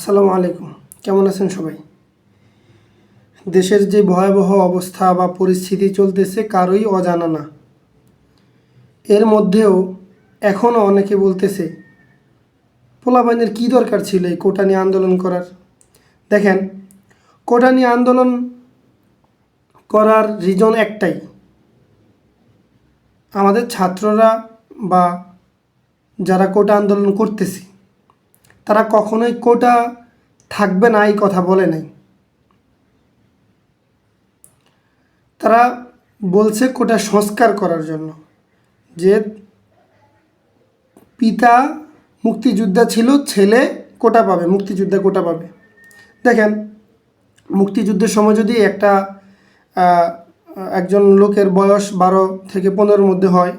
আসসালামু আলাইকুম। কেমন আছেন সবাই? দেশের যে ভয়াবহ অবস্থা বা পরিস্থিতি চলতেছে কারোই অজানা না। এর মধ্যেও এখনও অনেকে বলতেছে পোলাবাইনের কী দরকার ছিল এই কোটা নিয়ে আন্দোলন করার? দেখেন, কোটা নিয়ে আন্দোলন করার রিজন একটাই। আমাদের ছাত্ররা বা যারা কোটা আন্দোলন করতেছে তারা কখনোই কোটা থাকবে না, এই কথা বলে নাই। তারা বলছে কোটা সংস্কার করার জন্য। যে পিতা মুক্তিযোদ্ধা ছিল, ছেলে কোটা পাবে, মুক্তিযোদ্ধা কোটা পাবে। দেখেন, মুক্তিযুদ্ধের সময় যদি একটা একজন লোকের বয়স বারো থেকে পনেরোর মধ্যে হয়,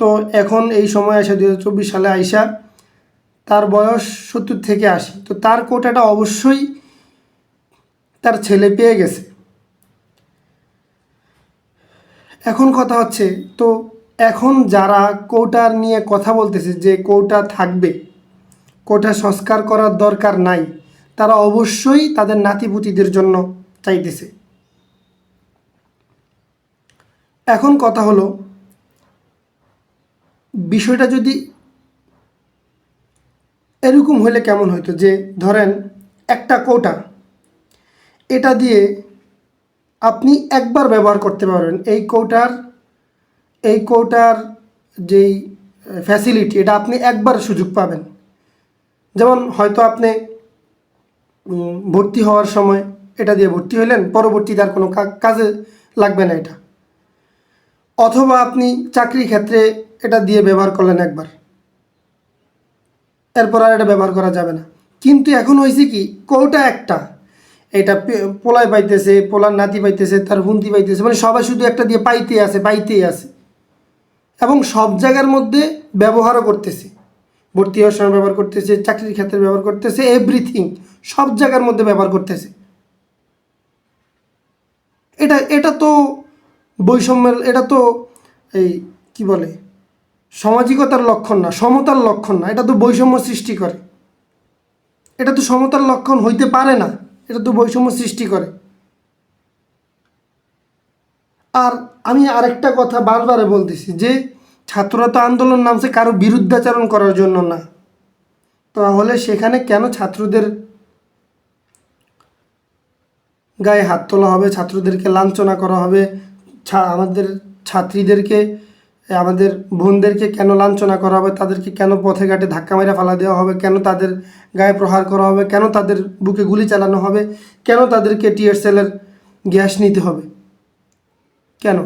তো এখন এই সময় এসে দু সালে আইসা তার বয়স সত্তর থেকে আশি। তো তার কোটাটা অবশ্যই তার ছেলে পেয়ে গেছে। এখন কথা হচ্ছে, তো এখন যারা কোটার নিয়ে কথা বলতেছে যে কোটা থাকবে, কোটা সংস্কার করার দরকার নাই, তারা অবশ্যই তাদের নাতিপুতিদের জন্য চাইতেছে। এখন কথা হলো, বিষয়টা যদি এরকম হলে কেমন হতো যে ধরেন একটা কোটা, এটা দিয়ে আপনি একবার ব্যবহার করতে পারবেন। এই কোটার এই কোটার যেই ফ্যাসিলিটি এটা আপনি একবার সুযোগ পাবেন। যেমন হয়তো আপনি ভর্তি হওয়ার সময় এটা দিয়ে ভর্তি হলেন পরবর্তীতে আর কোনো কাজে লাগবে না এটা। অথবা আপনি চাকরি ক্ষেত্রে এটা দিয়ে ব্যবহার করলেন একবার। এরপর আর এটা ব্যবহার করা যাবে না। কিন্তু এখন হয়েছে কি, কোটা একটা। এটা পোলায় পাইতেছে, পোলার নাতি পাইতেছে, তার বুন্তি পাইতেছে মানে সবাই শুধু একটা দিয়ে পাইতে আছে, পাইতেই আছে। এবং সব জায়গার মধ্যে ব্যবহারও করতেছে। ভর্তি হওয়ার সময় ব্যবহার করতেছে, চাকরির ক্ষেত্রে ব্যবহার করতেছে এভরিথিং সব জায়গার মধ্যে ব্যবহার করতেছে। এটা এটা তো বৈষম্যের, এটা তো এই, কি বলে? সামাজিকতার লক্ষণ না, সমতার লক্ষণ না, এটা তো বৈষম্য সৃষ্টি করে। এটা তো সমতার লক্ষণ হইতে পারে না, এটা তো বৈষম্য সৃষ্টি করে। আর আমি আরেকটা কথা বারবারে বলতেছি যে, ছাত্ররা তো আন্দোলন নামছে কারও বিরুদ্ধাচরণ করার জন্য না। তাহলে সেখানে কেন ছাত্রদের গায়ে হাত তোলা হবে, ছাত্রদেরকে লাঞ্ছনা করা হবে আমাদের ছাত্রীদেরকে আমাদের বোনদেরকে কেন লাঞ্ছনা করা হবে? তাদেরকে কেন পথে ঘাটে ধাক্কা মেরে ফেলা দেওয়া হবে? কেন তাদের গায়ে প্রহার করা হবে? কেন তাদের বুকে গুলি চালানো হবে? কেন তাদেরকে টিয়ার সেলের গ্যাস নিতে হবে? কেন?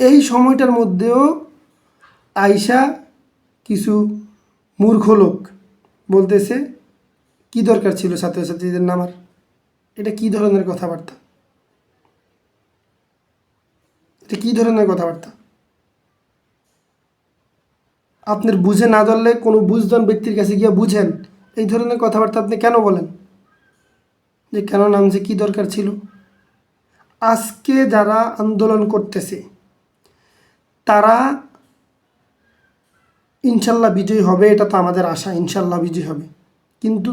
এই সময়টার মধ্যেও আইসা কিছু মূর্খ লোক বলতেছে, কি দরকার ছিল ছাত্রছাত্রীদের নামার? এটা কি ধরনের কথাবার্তা? এটা কি ধরনের কথাবার্তা? আপনার বুঝে না ধরলে কোনো বুঝজন ব্যক্তির কাছে গিয়ে বুঝেন, এই ধরনের কথাবার্তা আপনি কেন বলেন? যে কেন নামছে কি দরকার ছিল? আজকে যারা আন্দোলন করতেছে, তারা ইনশাল্লাহ বিজয়ী হবে, এটা তো আমাদের আশা, ইনশাল্লাহ বিজয়ী হবে। কিন্তু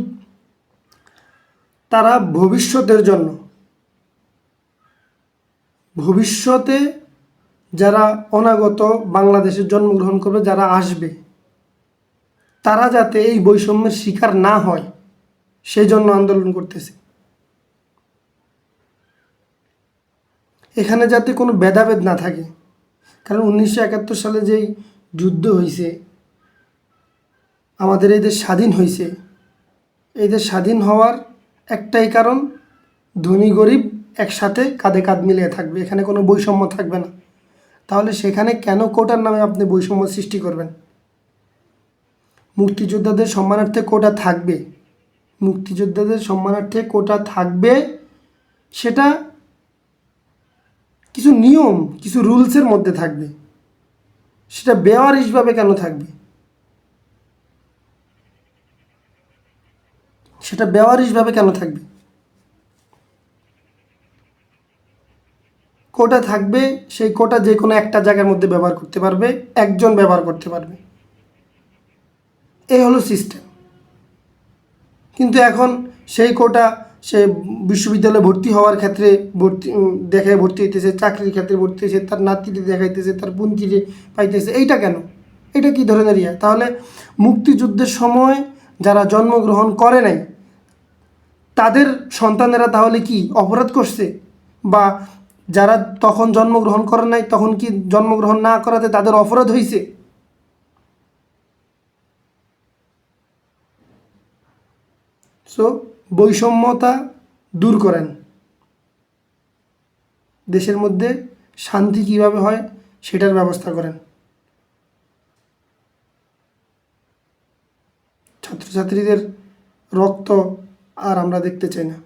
তারা ভবিষ্যতের জন্য, ভবিষ্যতে যারা অনাগত বাংলাদেশে জন্মগ্রহণ করবে, যারা আসবে, তারা যাতে এই বৈষম্যের শিকার না হয় সেই জন্য আন্দোলন করতেছে। এখানে যাতে কোনো ভেদাভেদ না থাকে, কারণ উনিশশো একাত্তর সালে যেই যুদ্ধ হয়েছে আমাদের এই দেশ স্বাধীন হয়েছে এই দেশ স্বাধীন হওয়ার একটাই কারণ, ধনী গরিব একসাথে কাঁধে কাঁধ মিলিয়ে থাকবে, এখানে কোনো বৈষম্য থাকবে না। তাহলে সেখানে কেন কোটার নামে আপনি বৈষম্য সৃষ্টি করবেন? মুক্তিযোদ্ধাদের সম্মানার্থে কোটা থাকবে। মুক্তিযোদ্ধাদের সম্মানার্থে কোটা থাকবে সেটা কিছু নিয়ম, কিছু রুলসের মধ্যে থাকবে। সেটা বেওয়ারিশভাবে কেন থাকবে? সেটা বেওয়ারিশভাবে কেন থাকবে? কোটা থাকবে, সেই কোটা যে কোনো একটা জায়গার মধ্যে ব্যবহার করতে পারবে, একজন ব্যবহার করতে পারবে। এই হলো সিস্টেম কিন্তু এখন সেই কোটা সে বিশ্ববিদ্যালয়ে ভর্তি হওয়ার ক্ষেত্রে ভর্তি দেখায় ভর্তি হইতেছে, চাকরির ক্ষেত্রে ভর্তি হয়েছে তার নাতিটি দেখাইতেছে, তার পুন্তিরে পাইতেছে, এইটা কেন? এটা কি ধরনের ইয়া? তাহলে মুক্তিযুদ্ধের সময় যারা জন্মগ্রহণ করে নাই, তাদের সন্তানেরা তাহলে কি অপরাধ করছে? বা যারা তখন জন্মগ্রহণ করে নাই, তখন কি জন্মগ্রহণ না করাতে তাদের অপরাধ হয়েছে সো বৈষম্যতা দূর করেন। দেশের মধ্যে শান্তি কীভাবে হয় সেটার ব্যবস্থা করেন। ছাত্রছাত্রীদের রক্ত আর আমরা দেখতে চাই না।